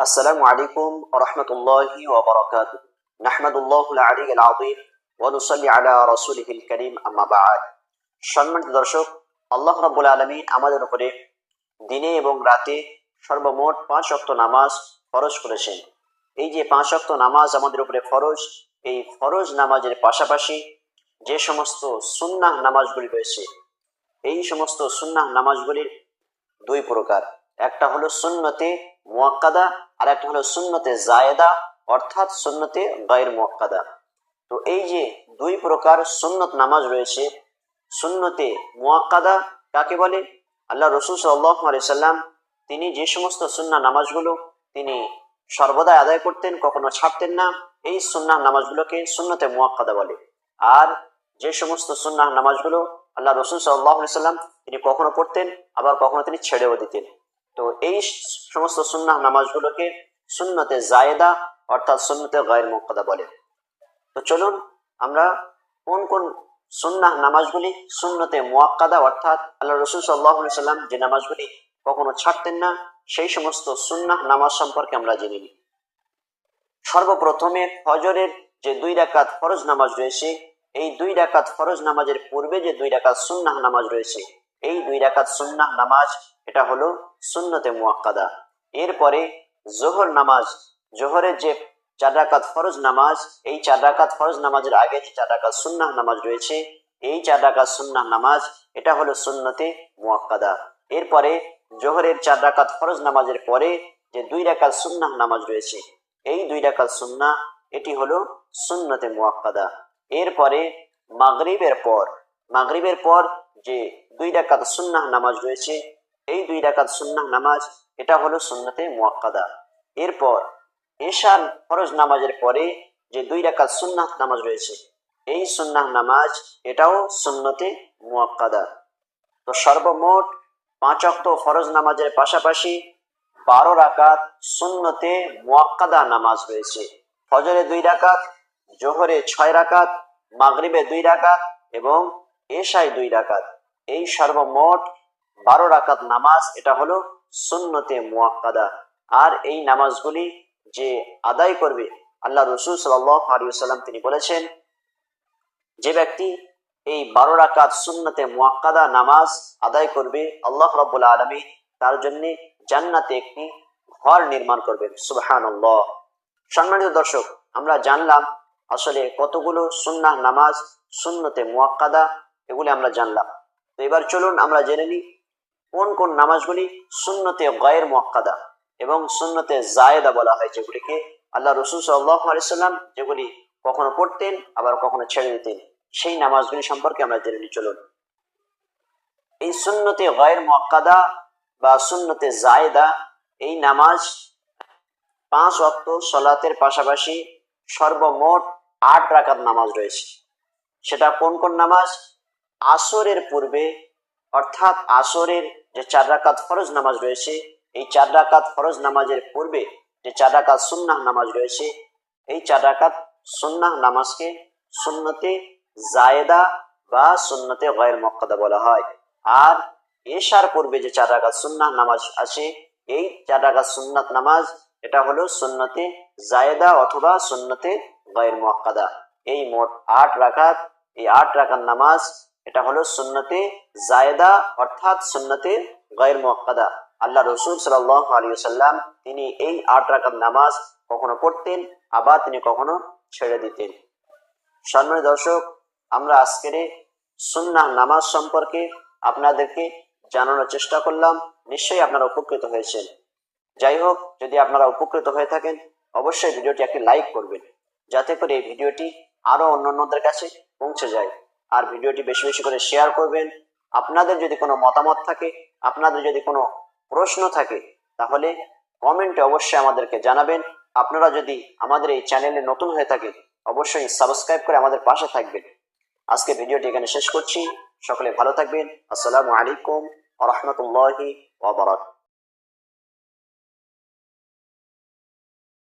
السلام عليكم ورحمة الله وبركاته نحمد الله العلي العظيم ونصلي على رسوله الكريم أما بعد সম্মানিত দর্শক আল্লাহ রাব্বুল আলামিন আমাদের উপরে দিনে এবং রাতে সর্বমোট পাঁচ অক্ত নামাজ ফরজ করেছেন এই যে পাঁচ অক্ত নামাজ আমাদের উপরে ফরজ এই ফরজ নামাজের পাশাপাশি যে সমস্ত সুন্নাহ নামাজগুলি রয়েছে এই সমস্ত সুন্নাহ নামাজগুলির দুই প্রকার একটা হলো সুন্নতে মুয়াক্কাদা আর একটা হলো সুন্নতে জায়েদা, অর্থাৎ সুন্নতে গায়ের মুয়াক্কাদা। তো এই যে দুই প্রকার সুন্নত নামাজ রয়েছে, সুন্নতে মুয়াক্কাদা কাকে বলে? আল্লাহ রসুল সাল্লাম তিনি যে সমস্ত সুন্না নামাজগুলো তিনি সর্বদাই আদায় করতেন, কখনো ছাড়তেন না, এই সুন্না নামাজগুলোকে সুন্নতে মুয়াক্কাদা বলে। আর যে সমস্ত সুন্না নামাজগুলো আল্লাহ রসুল সাল্লাহ সাল্লাম তিনি কখনো পড়তেন, আবার কখনো তিনি ছেড়েও দিতেন। তো এই সমস্ত সুন্না নামাজগুলোকে সুন্নতে জায়েদা অর্থাৎ সুন্নতে গায়ের মুক্কাদা বলে। তো চলুন আমরা কোন কোন সুন্নাহ নামাজগুলি সুন্নতে মোয়াক্কাদা অর্থাৎ আল্লাহ রসুল সাল্লাহ সাল্লাম যে নামাজগুলি কখনো ছাড়তেন না, সেই সমস্ত সুন্নাহ নামাজ সম্পর্কে আমরা জেনে নিই। সর্বপ্রথমে ফজরের যে দুই রাকাত ফরজ নামাজ রয়েছে, এই দুই রাকাত ফরজ নামাজের পূর্বে যে দুই রাকাত সুন্নাহ নামাজ রয়েছে, এই দুই রাকাত সুন্নাহ নামাজ, এটা হলো সুন্নতে মুয়াক্কাদা। এরপরে জোহর নামাজ, জোহরের যে চার রাকাত ফরজ নামাজ, এই চার রাকাত ফরজ নামাজের আগে যে চার রাকাত সুন্নাহ নামাজ রয়েছে, এই চার রাকাত সুন্নাহ নামাজ, এটা হলো সুন্নতে মুয়াক্কাদা। এরপরে জোহরের চার রাকাত ফরজ নামাজের পরে যে দুই রাকাত সুন্নাহ নামাজ রয়েছে, এই দুই রাকাত সুন্না এটি হলো সুন্নতে মুয়াক্কাদা। এরপরে মাগরিবের পর মাগরিবের পর যে দুই রাকাত সুন্নাহ নামাজ রয়েছে এই দুই রাকাত সুন্নাহ নামাজ, এটা হলো সুন্নতে মুয়াক্কাদা। এরপর এশার ফরজ নামাজের পরে যে দুই রাকাত সুন্নাহ নামাজ রয়েছে, এই সুন্নাহ নামাজ এটাও সুন্নতে মুয়াক্কাদা। তো সর্বমোট পাঁচ অক্ত ফরজ নামাজের পাশাপাশি বারো রাকাত সুন্নতে মুয়াক্কাদা নামাজ রয়েছে। ফজরে দুই রাকাত, জোহরে ছয় রাকাত, মাগরিবে দুই রাকাত এবং এশায় দুই রাকাত। এই সর্বমোট বারো রাকাত নামাজ, এটা হলো সুন্নতে মুয়াক্কাদা। আর এই নামাজগুলি যে আদায় করবে, আল্লাহ রসুল সাল্লাম তিনি বলেছেন, যে ব্যক্তি এই বারো রাকাত সুন্নতে মুয়াক্কাদা নামাজ আদায় করবে, আল্লাহ রব্বুল আলমী তার জন্য জান্নাতে একটি ঘর নির্মাণ করবেন। সুবহান সম্মানিত দর্শক, আমরা জানলাম আসলে কতগুলো সুন্নাহ নামাজ সুন্নতে মুয়াক্কাদা, এগুলি আমরা জানলাম। তো এবার চলুন আমরা জেনে নিই কোন কোন নামাজগুলি সুন্নতে গয়ের মুয়াক্কাদা এবং সুন্নতে জায়েদা বলা হয়, যেগুলিকে আল্লাহ রসুল সাল্লাম যেগুলি কখনো পড়তেন, আবার কখনো ছেড়ে দিতেন, সেই নামাজগুলি সম্পর্কে আমরা জেনে নিই। চলুন। এই সুন্নতে গয়ের মুয়াক্কাদা বা সুন্নতে জায়েদা, এই নামাজ পাঁচ অক্ত সলাতের পাশাপাশি সর্বমোট আট রাকাত নামাজ রয়েছে। সেটা কোন কোন নামাজ? আসরের পূর্বে, অর্থাৎ আসরের যে চার রাকাত ফরজ নামাজ রয়েছে, এই চার রাকাত ফরজ নামাজের পূর্বে যে চার রাকাত সুন্নাহ নামাজ রয়েছে, এই চার রাকাত সুন্নাহ নামাজকে সুন্নতে জায়েদা বা সুন্নতে গয়ের মক্কাদা বলা হয়। আর এশার পূর্বে যে চার রাকাত সুন্নাহ নামাজ আছে, এই চার রাকাত সুন্নাত নামাজ, এটা হলো সুন্নতে জায়েদা অথবা সুন্নতে গয়ের মক্কাদা এই মোট আট রাকাত, এই আট রাকাত নামাজ এটা হলো সুন্নতে জায়েদা, অর্থাৎ সুন্নতে গয়ের মক্কাদা আল্লাহ রসুল সাল্লাহ আলী সাল্লাম তিনি এই আট রাকাত নামাজ কখনো পড়তেন, আবার তিনি কখনো ছেড়ে দিতেন। সম্মানিত দর্শক, আমরা আজকের সুন্নাহ নামাজ সম্পর্কে আপনাদেরকে জানানোর চেষ্টা করলাম। নিশ্চয়ই আপনারা উপকৃত হয়েছেন। যাই হোক, যদি আপনারা উপকৃত হয়ে থাকেন, অবশ্যই ভিডিওটি একটি লাইক করবেন, যাতে করে এই ভিডিওটি আরও অন্যান্যদের কাছে পৌঁছে যায়। আর ভিডিওটি বেশি বেশি করে শেয়ার করবেন। আপনাদের যদি কোনো মতামত থাকে, আপনাদের যদি কোনো প্রশ্ন থাকে, তাহলে কমেন্টে অবশ্যই আমাদেরকে জানাবেন। আপনারা যদি আমাদের এই চ্যানেলে নতুন হয়ে থাকে, অবশ্যই সাবস্ক্রাইব করে আমাদের পাশে থাকবেন। আজকে ভিডিওটি এখানে শেষ করছি। সকলে ভালো থাকবেন। আসসালামু আলাইকুম রহমতুল্লাহি ওবরাক